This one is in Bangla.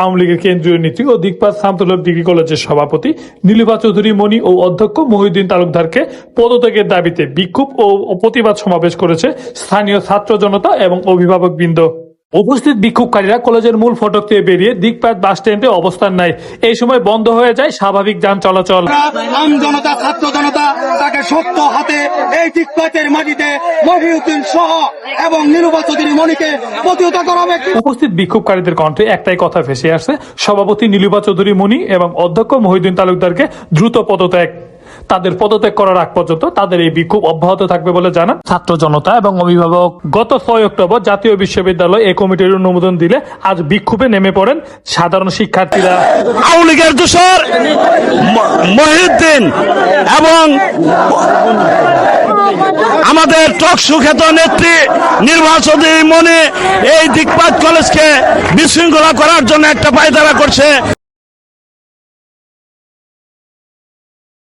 আওয়ামী লীগের কেন্দ্রীয় ও দিকপাত ডিগ্রি কলেজের সভাপতি চৌধুরী মণি ও অধ্যক্ষ মহিউদ্দিন তালুকদারকে পদত্যাগের দাবিতে বিক্ষোভ ও প্রতিবাদ সমাবেশ করেছে স্থানীয় ছাত্র জনতা এবং অভিভাবক বৃন্দ। উপস্থিত বিক্ষোভকারীরা কলেজের মূল ফটক দিয়ে বেরিয়ে দিকপাত বাস স্ট্যান্ডে অবস্থান নেয়। এই সময় বন্ধ হয়ে যায় স্বাভাবিক যান চলাচল। জনতা, ছাত্র জনতা, তাকে সত্য হাতে এই টিকপাতের মাটিতে মহিউদ্দিন সহ এবং নির্বাচনী মণিকে প্রতিহত করাবে উপস্থিত বিক্ষোভকারীদের কণ্ঠে একটাই কথা ভেসে আসছে সভাপতি নীলিপা চৌধুরী মুনি এবং অধ্যক্ষ মহিউদ্দিন তালুকদারকে দ্রুত পদত্যাগ। তাদের পদত্যাগ করার আগ পর্যন্ত তাদের এই বিক্ষোভ অব্যাহত থাকবে বলে জানান ছাত্র জনতা এবং অভিভাবক। গত ছয় অক্টোবর জাতীয় বিশ্ববিদ্যালয় এই কমিটির অনুমোদন দিলে আজ বিক্ষোভে নেমে পড়েন সাধারণ শিক্ষার্থীরা। আওয়ামী লীগের দোষর মহিউদ্দিন এবং আমাদের টক সুখ্যাত নেত্রী, নির্বাচনী মনে এই দিকপাত কলেজকে বিশৃঙ্খলা করার জন্য একটা পায়তারা করছে।